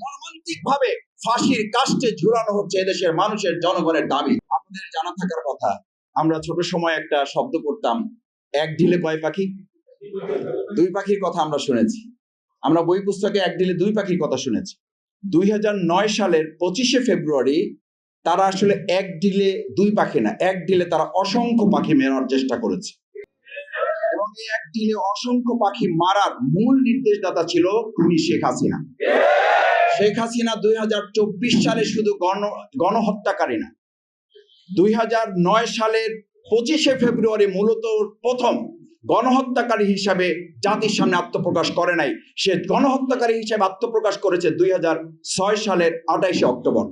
মর্মান্তিক ভাবে ফাঁসির কাস্টে ঝুলানো হচ্ছে এদেশের মানুষের জনগণের দাবি। আপনাদের জানা থাকার কথা, আমরা ছোট সময় একটা শব্দ করতাম, এক ঢিলে কয় পাখি? দুই পাখির কথা আমরা শুনেছি। আমরা বই পুস্তকে এক ঢিলে দুই পাখির কথা শুনেছি। দুই সালের পঁচিশে ফেব্রুয়ারি তারা আসলে এক ডিলে দুই পাখি না, এক ঢিলে তারা অসংখ্য পাখি মেরার চেষ্টা করেছে। এবং এক ডিলে অসংখ্য পাখি মারার মূল নির্দেশদাতা ছিল খুনি শেখ হাসিনা। শেখ হাসিনা দুই হাজার চব্বিশ সালে শুধু গণ, গণহত্যাকারী না, দুই হাজার নয় সালের পঁচিশে ফেব্রুয়ারি মূলত প্রথম গণহত্যাকারী হিসাবে জাতির সামনে আত্মপ্রকাশ করে নাই। সে গণহত্যাকারী হিসাবে আত্মপ্রকাশ করেছে দুই হাজার ছয় সালের আঠাইশে অক্টোবর।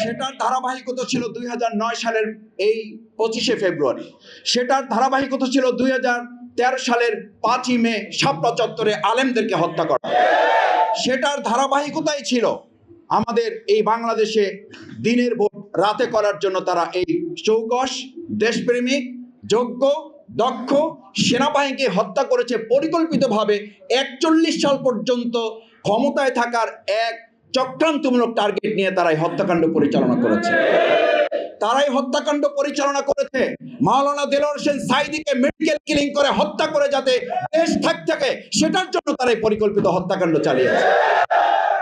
সেটার ধারাবাহিকতা ছিল দুই হাজার নয় সালের এই পঁচিশে ফেব্রুয়ারি। সেটার ধারাবাহিকতা ছিল দুই হাজার তেরো সালের পাঁচই মে শাপলা চত্বরে আলেমদেরকে হত্যা করা। সেটার ধারাবাহিকতাই ছিল আমাদের এই বাংলাদেশে দিনের ভোট রাতে করার জন্য তারা এই চৌকস, দেশপ্রেমিক, যোগ্য দক্ষ সেনাবাহিনীকে হত্যা করেছে পরিকল্পিতভাবে একচল্লিশ সাল পর্যন্ত ক্ষমতায় থাকার এক চক্রান্তমূলক টার্গেট নিয়ে তারাই হত্যাকাণ্ড পরিচালনা করেছে। তারাই হত্যাকাণ্ড পরিচালনা করেছে। মাওলানা দেলোয়ার হোসেন সাইদিকে মেডিকেল কিলিং করে হত্যা করে যাতে দেশ থাক থাকে সেটার জন্য তারা এই পরিকল্পিত হত্যাকাণ্ড চালিয়েছে।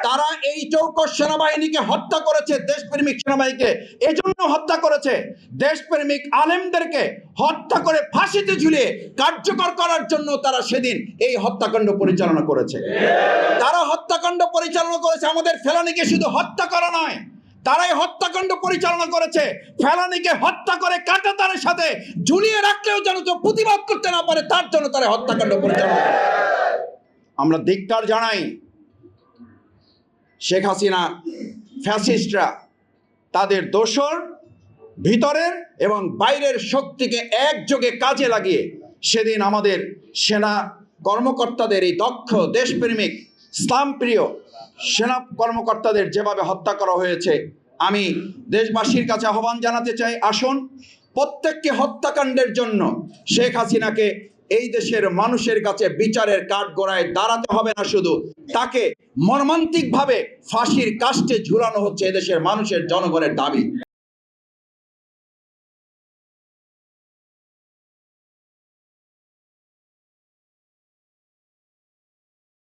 তারা এই চৌকস সেনাবাহিনীকে হত্যা করেছে, দেশপ্রেমিক সেনাবাহিনীকে, এজন্য হত্যা করেছে। দেশপ্রেমিক আলেমদেরকে হত্যা করে ফাঁসিতে ঝুলিয়ে কার্যকর করার জন্য তারা সেদিন এই হত্যাকাণ্ড পরিচালনা করেছে। তারা হত্যাকাণ্ড পরিচালনা করেছে, আমাদের ফেলানিকে শুধু হত্যা করা নয় তারাই হত্যাকাণ্ড পরিচালনা করেছে। ফেলানিকে হত্যা করে কাঁটাতারের সাথে ঝুলিয়ে রাখলেও যেন কেউ প্রতিবাদ করতে না পারে, তার জন্য তারা হত্যাকাণ্ড পরিচালনা আমরা ধিক্কার জানাই, শেখ হাসিনা ফ্যাসিস্টরা তাদের দোষর ভিতরের এবং বাইরের শক্তিকে একযোগে কাজে লাগিয়ে সেদিন আমাদের সেনা কর্মকর্তাদের এই দক্ষ, দেশপ্রেমিক ইসলামপ্রিয় সেনা কর্মকর্তাদের যেভাবে হত্যা করা হয়েছে আমি দেশবাসীর কাছে আহ্বান জানাতে চাই, আসুন প্রত্যেককে হত্যাকাণ্ডের জন্য শেখ হাসিনাকে এই দেশের মানুষের কাছে বিচারের কাঠ গড়ায় দাঁড়াতে হবে না শুধু, তাকে মর্মান্তিকভাবে ফাঁসির কাষ্টে ঝুলানো হচ্ছে এদেশের মানুষের জনগণের দাবি।